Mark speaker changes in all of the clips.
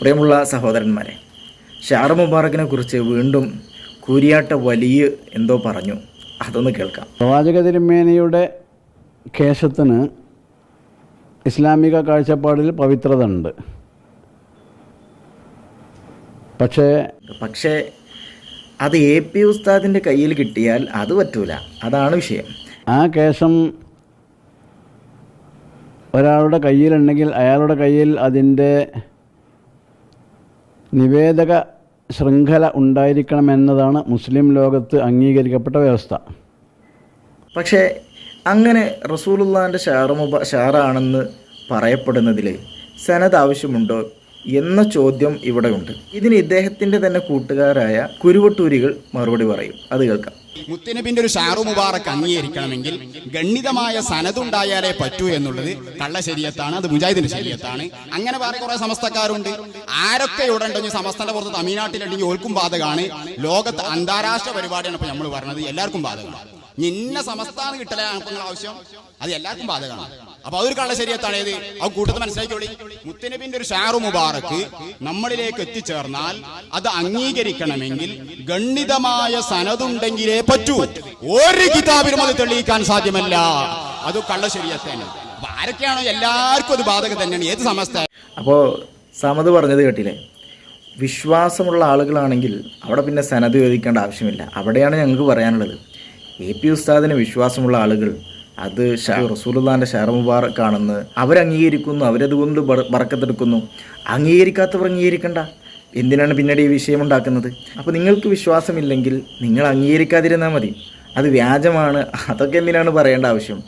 Speaker 1: പ്രിയമുള്ള സഹോദരന്മാരെ ഷാർ മുബാറക്കിനെ കുറിച്ച് വീണ്ടും കൂരിയാട്ട വലിയ എന്തോ പറഞ്ഞു. അതൊന്ന് കേൾക്കാം.
Speaker 2: പ്രവാചക തിരുമേനയുടെ കേശത്തിന് ഇസ്ലാമിക കാഴ്ചപ്പാടിൽ പവിത്രത ഉണ്ട് പക്ഷേ
Speaker 1: പക്ഷേ അത് എ പി ഉസ്താദിന്റെ കയ്യിൽ കിട്ടിയാൽ അത് പറ്റൂല. അതാണ് വിഷയം.
Speaker 2: ആ കേശം ഒരാളുടെ കയ്യിലുണ്ടെങ്കിൽ അയാളുടെ കയ്യിൽ അതിന്റെ നിവേദക ശൃംഖല ഉണ്ടായിരിക്കണമെന്നതാണ് മുസ്ലിം ലോകത്ത് അംഗീകരിക്കപ്പെട്ട വ്യവസ്ഥ.
Speaker 1: പക്ഷേ അങ്ങനെ റസൂലുള്ളാന്റെ ഷാർ മുബ ഷാറാണെന്ന് പറയപ്പെടുന്നതിൽ സനത് ആവശ്യമുണ്ടോ എന്ന ചോദ്യം ഇവിടെയുണ്ട്. ഇതിന് ഇദ്ദേഹത്തിന്റെ തന്നെ കൂട്ടുകാരായ കുരുവട്ടൂരികൾ മറുപടി പറയും. അത് കേൾക്കാം.
Speaker 3: മുത്തനബിന്റെ ഒരു ഷാറു മുബാറക്ക് അംഗീകരിക്കണമെങ്കിൽ ഗണ്ഡിതമായ സനതുണ്ടായാലേ പറ്റൂ എന്നുള്ളത് കള്ള ശരീരത്താണ് അത് മുജാഹിദിന്റെ ശരീരത്താണ്. അങ്ങനെ വേറെ കുറെ സമസ്തക്കാരുണ്ട്. ആരൊക്കെ ഇവിടെ ഉണ്ടെങ്കിൽ സമസ്തന്റെ പുറത്ത് തമിഴ്നാട്ടിലുണ്ടെങ്കിൽ ഓൽക്കും ബാധകമാണ് ലോകത്ത് അന്താരാഷ്ട്ര പരിപാടിയാണ് ഇപ്പൊ നമ്മൾ പറഞ്ഞത്. എല്ലാവർക്കും ബാധകമാണ് നിന്ന സമസ്താന്ന് കിട്ടലാണ് ആവശ്യം. അത് എല്ലാവർക്കും ബാധകമാണ് അപ്പൊ അതൊരു കള്ള ശരീരത്താണ് ഏത്? ആ കൂട്ടത്തിൽ മനസ്സിലാക്കിയോളി മുത്തനബിന്റെ ഒരു ഷാറു മുബാറക്ക് നമ്മളിലേക്ക് എത്തിച്ചേർന്നാൽ അത് അംഗീകരിക്കണമെങ്കിൽ ഗണ്ഡിതമായ സനതുണ്ടെങ്കിലേ പറ്റൂ. ഒരു കിതാബിനും അത് തെളിയിക്കാൻ സാധ്യമല്ല. അത് കള്ള ശരീരത്താണ് അപ്പൊ ആരൊക്കെയാണോ എല്ലാവർക്കും അത് ബാധകം തന്നെയാണ്. ഏത് സമസ്ത
Speaker 1: അപ്പോ സമത് പറഞ്ഞത് കേട്ടില്ലേ? വിശ്വാസമുള്ള ആളുകളാണെങ്കിൽ അവിടെ പിന്നെ സനത് ചോദിക്കേണ്ട ആവശ്യമില്ല. അവിടെയാണ് ഞങ്ങൾക്ക് പറയാനുള്ളത്. എ പി ഉസ്താദിന് വിശ്വാസമുള്ള ആളുകൾ അത് ഷാ ഷെയർ മുബാറക് ആണെന്ന് അവരംഗീകരിക്കുന്നു അവരതുകൊണ്ട് കൊണ്ട് വറക്കത്തെടുക്കുന്നു അംഗീകരിക്കാത്തവർ അംഗീകരിക്കണ്ട. എന്തിനാണ് പിന്നീട് ഈ വിഷയം ഉണ്ടാക്കുന്നത്? അപ്പോൾ നിങ്ങൾക്ക് വിശ്വാസമില്ലെങ്കിൽ നിങ്ങൾ അംഗീകരിക്കാതിരുന്നാൽ മതി. അത് വ്യാജമാണ്. അതൊക്കെ എന്തിനാണ് പറയേണ്ട ആവശ്യം?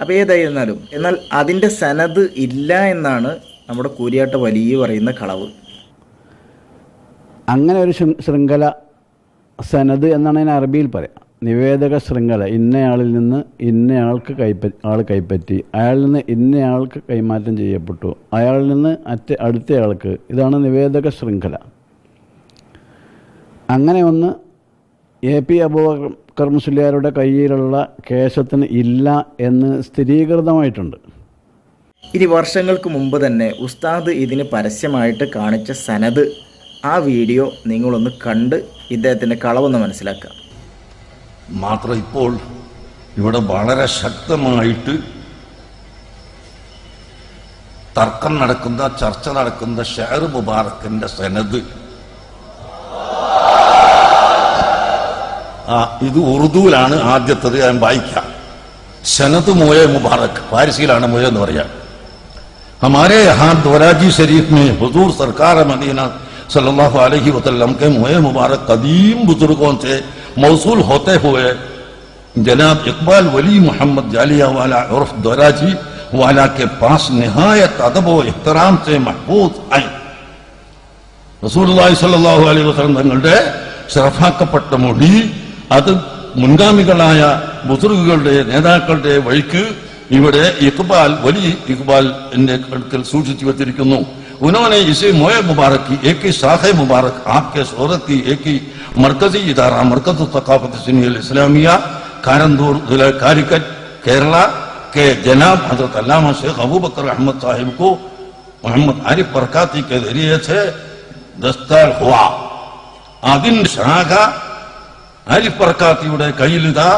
Speaker 1: അപ്പോൾ ഏതായിരുന്നാലും എന്നാൽ അതിന്റെ സനത് ഇല്ല എന്നാണ് നമ്മുടെ കൂരിയാട്ട വലിയ പറയുന്ന കളവ്.
Speaker 2: അങ്ങനെ ഒരു ശൃംഖല സനത് എന്നാണ് ഞാൻ അറബിയിൽ പറയാം. നിവേദക ശൃംഖല ഇന്നയാളിൽ നിന്ന് ഇന്നയാൾക്ക് കൈപ്പറ്റി ആൾ കൈപ്പറ്റി അയാളിൽ നിന്ന് ഇന്നയാൾക്ക് കൈമാറ്റം ചെയ്യപ്പെട്ടു അയാളിൽ നിന്ന് അറ്റ അടുത്തയാൾക്ക്. ഇതാണ് നിവേദക ശൃംഖല. അങ്ങനെ ഒന്ന് എ പി അബൂബക്കർ മുസ്ലിയാരുടെ കയ്യിലുള്ള കേശത്തിന് ഇല്ല എന്ന് സ്ഥിരീകൃതമായിട്ടുണ്ട്.
Speaker 1: ഇനി വർഷങ്ങൾക്ക് മുമ്പ് തന്നെ ഉസ്താദ് ഇതിന് പരസ്യമായിട്ട് കാണിച്ച സനത് ആ വീഡിയോ നിങ്ങളൊന്ന് കണ്ട് ഇദ്ദേഹത്തിന്റെ കളവൊന്ന് മനസ്സിലാക്കുക.
Speaker 4: മാത്രം ഇപ്പോൾ ഇവിടെ വളരെ ശക്തമായിട്ട് തർക്കം നടക്കുന്ന ചർച്ച നടക്കുന്ന ഷെയർ മുബാറക്കിന്റെ സനത് ആ ഇത് ഉറുദുവിലാണ് ആദ്യത്തത് ഞാൻ വായിക്കാം സനത് മോയ മുബാറക് പാരിസിയിലാണ് മോയ എന്ന് പറയാം हमारे यहाँ दोराजी शरीफ में हुजूर सरकार मदीना सल्लल्लाहु अलैहि वसल्लम के मुए मुबारक कदीम बुजुर्गों से मौसूल होते हुए जनाब इकबाल वली मोहम्मद जालिया वाला उर्फ दोराजी वाला के पास निहायत अदब व एहतराम से महफूज आए റസൂലുള്ളാഹി സ്വല്ലല്ലാഹു അലൈഹി വസല്ലം തങ്ങളുടെ ശറഫാക്കപ്പെട്ട മൊഴി അത് മുൻഗാമികളായ ബുസുറുകളുടെ നേതാക്കളുടെ വഴിക്ക് ഇവിടെ ഇക്ബാൽ വലിയ ഇക്ബാൽ എന്റെ അടുക്കൽ സൂക്ഷിച്ചു വെച്ചിരിക്കുന്നു उन्होंने इसे मोए मुबारक की एक ही शाख मुबारक आपके शोहरत की एक ही मरकजी इदारा मरकज सकाफत सुनील इस्लामिया कारंदूर जिला कारिकट केरला के जनाब हजरत अल्लामा शेख अबू बकर अहमद साहिब को मोहम्मद आरिफ बरकाती के जरिए से ദസ്താർ ഹുവ അതിന്റെ ശാഖ ആരിഫ് ബർക്കാത്തിയുടെ കയ്യിലിതാ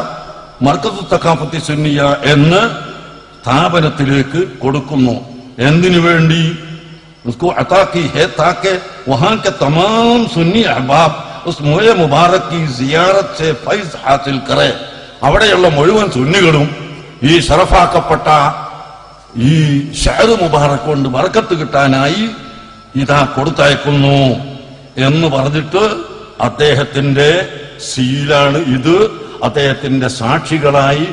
Speaker 4: മർക്കത്ത് തക്കാഫത്തി സുന്നിയ എന്ന് സ്ഥാപനത്തിലേക്ക് കൊടുക്കുന്നു എന്തിനു വേണ്ടി उसको अता की है ताकि वहां के तमाम सुन्नी अहबाब उस मोय मुबारक की जियारत से ഫൈസ് ഹാസിൽ करे। അവിടെയുള്ള മുഴുവൻ സുന്നികളും ഈ ഷറഫാക്കപ്പെട്ട ഈ ഷഹർ മുബാറക് കൊണ്ട് വറക്കത്ത് കിട്ടാനായി ഇതാ കൊടുത്തയക്കുന്നു എന്ന് പറഞ്ഞിട്ട് അദ്ദേഹത്തിന്റെ സീലാണ് ഇത്. അദ്ദേഹത്തിന്റെ സാക്ഷികളായി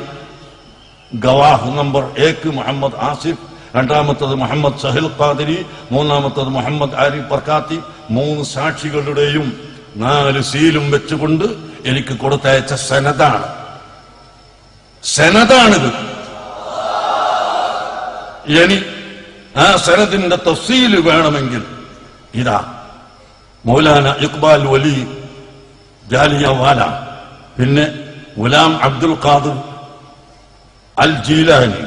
Speaker 4: ഗവാഹ് നമ്പർ ഏക്ക് മുഹമ്മദ് ആസിഫ് രണ്ടാമത്തത് മുഹമ്മദ് സഹിൽ ഖാദിരി മൂന്നാമത്തത് മുഹമ്മദ് ആരി ബർക്കാത്തി. മൂന്ന് സാക്ഷികളുടെയും നാല് സീലും വെച്ചുകൊണ്ട് എനിക്ക് കൊടുത്തയച്ച സനതാണ്. സനതാണിത്. ഇനി ആ സനദിന്റെ തഫ്സീൽ വേണമെങ്കിൽ ഇതാ. മൗലാന ഇക്ബാൽ വലി ജാലിയ വാല പിന്നെ Ghulam Abdul Qadir al Jilani.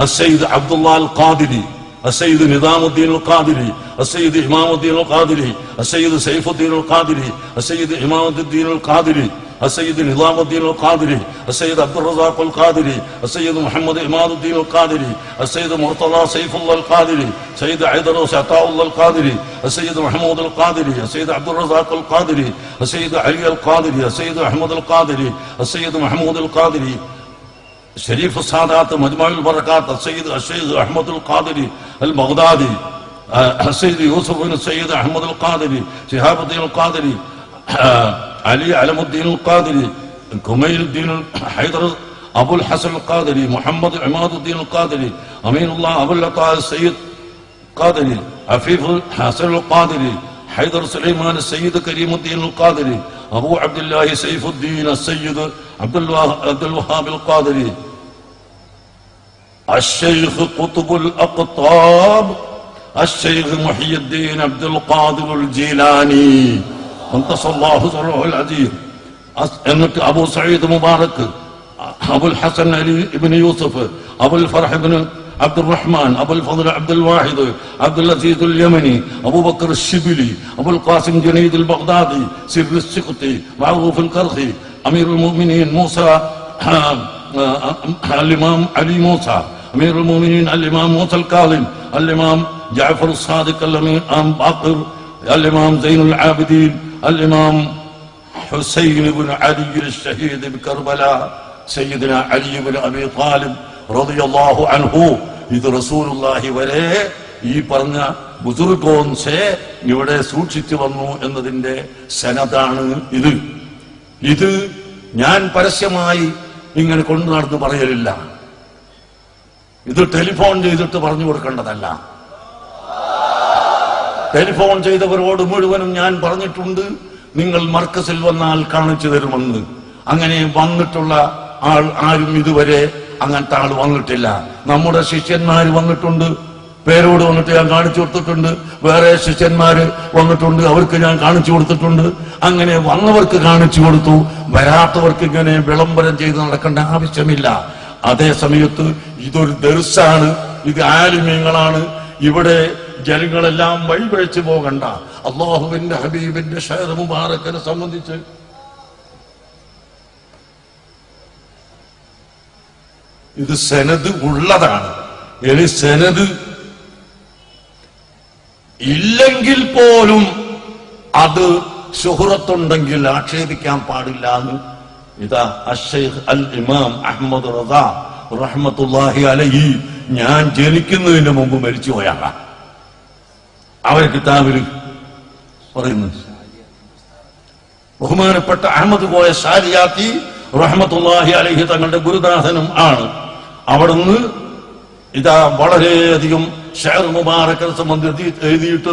Speaker 4: السيد عبد الله القادري السيد نظام الدين القادري السيد إمام الدين القادري السيد سيف الدين القادري السيد إمام الدين القادري السيد نظام الدين القادري السيد عبد الرزاق القادري السيد محمد إمام الدين القادري السيد مرتضى سيف الله القادري سيد عيدروس عطاء الله القادري السيد محمود القادري السيد عبد الرزاق القادري السيد علي القادري السيد أحمد القادري السيد محمود القادري شريف السادات مجمع البركات السيد الشيخ أحمد القادري البغدادي آه، السيد يوسف بن السيد أحمد القادري شهاب الدين القادري آه، علي علم الدين القادري كميل الدين حيدر أبو الحسن القادري محمد عماد الدين القادري أمين الله أبو العطاء السيد قادري عفيف حسن القادري حيدر سليمان السيد كريم الدين القادري أبو عبد الله سيف الدين السيد عبد الله عبد الوهاب القادري. الشيخ قطب الأقطاب الشيخ محي الدين عبد القادر الجيلاني. انتصر الله سره العزيز أبو سعيد مبارك أبو الحسن علي بن يوسف أبو الفرح بن عبد الرحمن أبو الفضل عبد الواحد عبد العزيز اليمني أبو بكر الشبلي أبو القاسم جنيد البغدادي سر السقطي معروف الكرخي أمير المؤمنين موسى آه، آه، الإمام علي موسى أمير المؤمنين الإمام موسى الكاظم الإمام جعفر الصادق الإمام باقر الإمام زين العابدين الإمام حسين بن علي الشهيد بكربلاء سيدنا علي بن أبي طالب റളിയല്ലാഹു അൻഹു. ഇത് റസൂലുള്ളാഹി വരെ ഈ പറഞ്ഞ ബുദുർഗോൻസെ ഇവിടെ സൂക്ഷിച്ചു വന്നു എന്നതിന്റെ സനതാണ് ഇത്. ഇത് ഞാൻ പരസ്യമായി ഇങ്ങനെ കൊണ്ടു നടന്ന് പറയലില്ല. ഇത് ടെലിഫോൺ ചെയ്തിട്ട് പറഞ്ഞു കൊടുക്കേണ്ടതല്ല. ടെലിഫോൺ ചെയ്തവരോട് മുഴുവനും ഞാൻ പറഞ്ഞിട്ടുണ്ട് നിങ്ങൾ മർക്കസിൽ വന്നാൽ കാണിച്ചു തരുമെന്ന്. അങ്ങനെ വന്നിട്ടുള്ള ആൾ ആരും ഇതുവരെ അങ്ങനത്തെ ആൾ വന്നിട്ടില്ല. നമ്മുടെ ശിഷ്യന്മാർ വന്നിട്ടുണ്ട്. പേരോട് വന്നിട്ട് ഞാൻ കാണിച്ചു കൊടുത്തിട്ടുണ്ട്. വേറെ ശിഷ്യന്മാര് വന്നിട്ടുണ്ട്. അവർക്ക് ഞാൻ കാണിച്ചു കൊടുത്തിട്ടുണ്ട്. അങ്ങനെ വന്നവർക്ക് കാണിച്ചു കൊടുത്തു. വരാത്തവർക്ക് ഇങ്ങനെ വിളംബരം ചെയ്ത് നടക്കേണ്ട ആവശ്യമില്ല. അതേ സമയത്ത് ഇതൊരു ദർസാണ്. ഇത് ആലിമ്യങ്ങളാണ്. ഇവിടെ ജനങ്ങളെല്ലാം വഴിപഴിച്ചു പോകണ്ട. അള്ളാഹുവിന്റെ ഹബീബിന്റെ ഷെയർ മുബാറക്കനെ സംബന്ധിച്ച് ഇത് സെനത് ഉള്ളതാണ്. ഇനി സെനത് ഇല്ലെങ്കിൽ പോലും അത് സുഹൃത്തുണ്ടെങ്കിൽ ആക്ഷേപിക്കാൻ പാടില്ല എന്ന് ഇതാ അഷേഖ് അൽ ഇമാം അഹമ്മദ് റസ റഹ്മത്തുല്ലാഹി അലഹി ഞാൻ ജനിക്കുന്നതിന് മുമ്പ് മരിച്ചുപോയാണ് അവർ കിതാബിൽ പറയുന്നു. ബഹുമാനപ്പെട്ട അഹമ്മദ് പോയ ഷാരിയാത്തി റഹ്മത്തുല്ലാഹി അലഹി തങ്ങളുടെ ഗുരുനാഥനും ആണ്. അവിടുന്ന് ഇതാ വളരെയധികം ഷെയർ മുബാറക്കൽ സംബന്ധിച്ച് എഴുതിയിട്ട്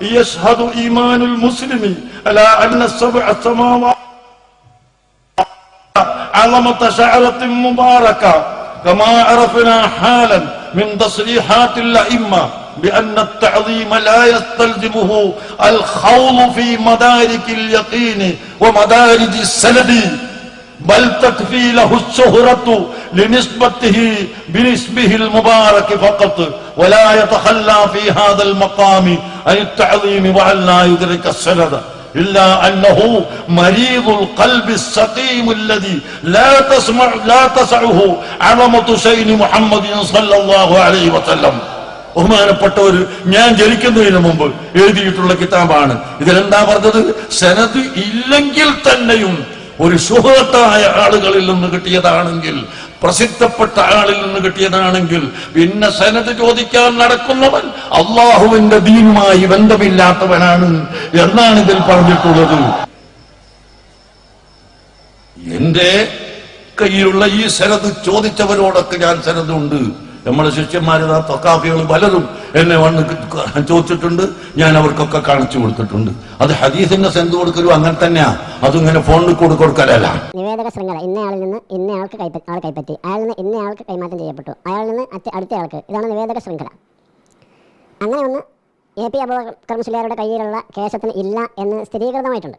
Speaker 4: يشهد إيمان المسلم على أن السبع السماوات عظمة شعرة مباركة كما عرفنا حالا من تصريحات الأئمة بأن التعظيم لا يستلزمه الخوض في مدارك اليقين ومدارج السند بل تكفي له الشهرة لنسبته بنسبه المبارك فقط ولا يتخلى في هذا المقام عن التعظيم وأن لا يدرك السند إلا أنه مريض القلب السقيم الذي لا تسمع لا تسعه عظمة شيء محمد صلى الله عليه وسلم ബഹുമാനപ്പെട്ടവർ ഞാൻ ജനിക്കുന്നതിന് മുമ്പ് എഴുതിയിട്ടുള്ള കിതാബാണ് ഇതിലെന്താ പറഞ്ഞത് സനത് ഇല്ലെങ്കിൽ തന്നെയും ഒരു സുഹൃത്തായ ആളുകളിൽ നിന്ന് കിട്ടിയതാണെങ്കിൽ പ്രസിദ്ധപ്പെട്ട ആളിൽ നിന്ന് കിട്ടിയതാണെങ്കിൽ പിന്നെ സനത് ചോദിക്കാൻ നടക്കുന്നവൻ അള്ളാഹുവിന്റെ ദീനുമായി ബന്ധമില്ലാത്തവനാണ് എന്നാണ് ഇതിൽ പറഞ്ഞിട്ടുള്ളത്. എന്റെ കയ്യിലുള്ള ഈ സനത് ചോദിച്ചവരോടൊക്കെ ഞാൻ സനതുണ്ട്. നമ്മളെ ശിഷ്യന്മാരിതാ തൊക്കാഫികൾ പലതും എന്നെ വന്ന് ചോദിച്ചിട്ടുണ്ട്. ഞാൻ അവർക്കൊക്കെ കാണിച്ചു കൊടുത്തിട്ടുണ്ട്. അത് ഹദീസിന്റെ സെന്ത് കൊടുക്കലും അങ്ങനെ തന്നെയാ. അതിങ്ങനെ ഫോണിൽ കൂടെ കൊടുക്കലല്ല.
Speaker 5: നിവേദക ശൃംഖല ഇന്നയാളിൽ നിന്ന് ഇന്നയാൾക്ക് ആൾ കൈപ്പറ്റി അയാളിൽ നിന്ന് ഇന്നയാൾക്ക് കൈമാറ്റം ചെയ്യപ്പെട്ടു അയാളിൽ നിന്ന് അടുത്തയാൾക്ക് ഇതാണ് നിവേദക ശൃംഖല. അങ്ങനെ ഒന്ന് എ പി അബൂബക്കർ മുസ്ലിയാരുടെ കയ്യിലുള്ള കേശത്തിന് ഇല്ല എന്ന് സ്ഥിരീകൃതമായിട്ടുണ്ട്.